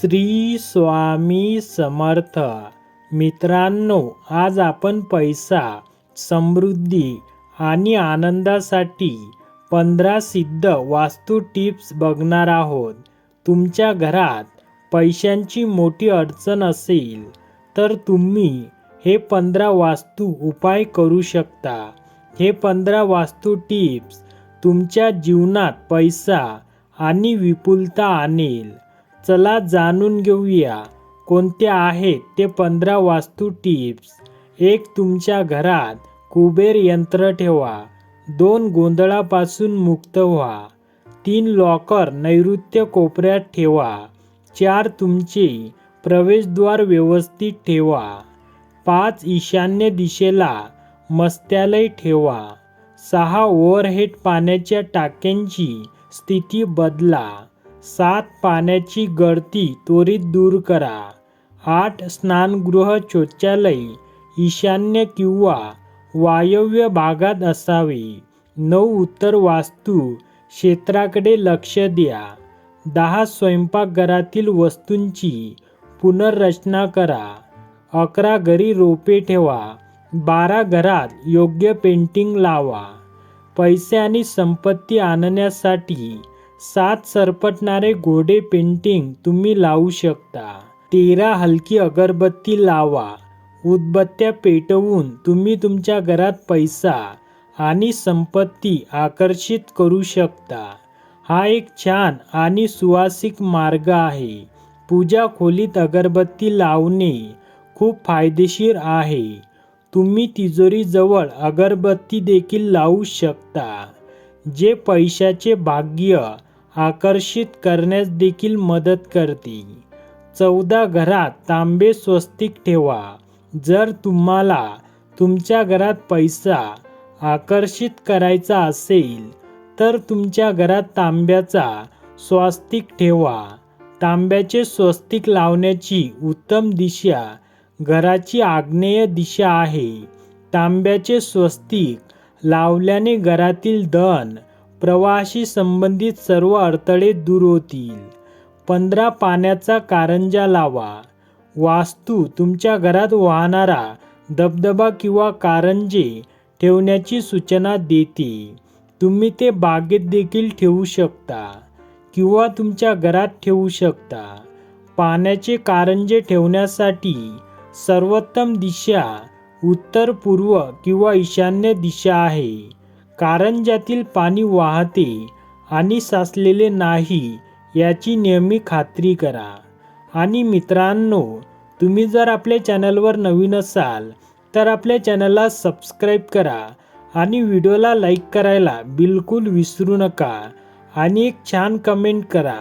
श्री स्वामी समर्थ. मित्रांनो आज आपण पैसा समृद्धी आणि आनंदासाठी पंधरा सिद्ध वास्तू टिप्स बघणार आहोत. तुमच्या घरात पैशांची मोठी अडचण असेल तर तुम्ही हे पंधरा वास्तू उपाय करू शकता. हे पंधरा वास्तू टिप्स तुमच्या जीवनात पैसा आणि विपुलता आणेल. चला जाणून घेऊया कोणत्या आहेत ते पंधरा वास्तू टिप्स. एक तुमच्या घरात कुबेर यंत्र ठेवा. दोन गोंधळापासून मुक्त व्हा. तीन लॉकर नैऋत्य कोपऱ्यात ठेवा. चार तुमचे प्रवेशद्वार व्यवस्थित ठेवा. पाच ईशान्य दिशेला मस्त्यालय ठेवा. सहा ओव्हरहेड पाण्याच्या टाक्यांची स्थिती बदला. सात पाण्याची गळती त्वरित दूर करा. आठ स्नानगृह शौचालय ईशान्य किंवा वायव्य भागात असावे. नऊ उत्तर वास्तू क्षेत्राकडे लक्ष द्या. दहा स्वयंपाकघरातील वस्तूंची पुनर्रचना करा. अकरा घरी रोपे ठेवा. बारा घरात योग्य पेंटिंग लावा. पैसे आणि संपत्ती आणण्यासाठी सात सरपटणारे घोडे पेंटिंग तुम्ही लावू शकता. तेरा हलकी अगरबत्ती लावा. उदबत्त्या पेटवून तुम्ही तुमच्या घरात पैसा आणि संपत्ती आकर्षित करू शकता. हा एक छान आणि सुवासिक मार्ग आहे. पूजा खोलीत अगरबत्ती लावणे खूप फायदेशीर आहे. तुम्ही तिजोरीजवळ अगरबत्ती देखील लावू शकता जे पैशाचे भाग्य आकर्षित करण्यास देखील मदत करते. चौदा घरात तांबे स्वस्तिक ठेवा. जर तुम्हाला तुमच्या घरात पैसा आकर्षित करायचा असेल तर तुमच्या घरात तांब्याचा स्वस्तिक ठेवा. तांब्याचे स्वस्तिक लावण्याची उत्तम दिशा घराची आग्नेय दिशा आहे. तांब्याचे स्वस्तिक लावल्याने घरातील धन प्रवाहाशी संबंधित सर्व अडथळे दूर होतील. पंधरा पाण्याचा कारंजा लावा. वास्तू तुमच्या घरात वाहणारा धबधबा किंवा कारंजे ठेवण्याची सूचना देते. तुम्ही ते बागेत देखील ठेवू शकता किंवा तुमच्या घरात ठेवू शकता. पाण्याचे कारंजे ठेवण्यासाठी सर्वोत्तम दिशा उत्तर पूर्व किंवा ईशान्य दिशा आहे. कारंजातील पाणी वाहते आणि साचलेले नाही याची नेहमी खात्री करा. आणि मित्रांनो तुम्ही जर आपल्या चॅनलवर नवीन असाल तर आपल्या चॅनलला सबस्क्राईब करा आणि व्हिडिओला लाईक करायला बिलकुल विसरू नका आणि एक छान कमेंट करा.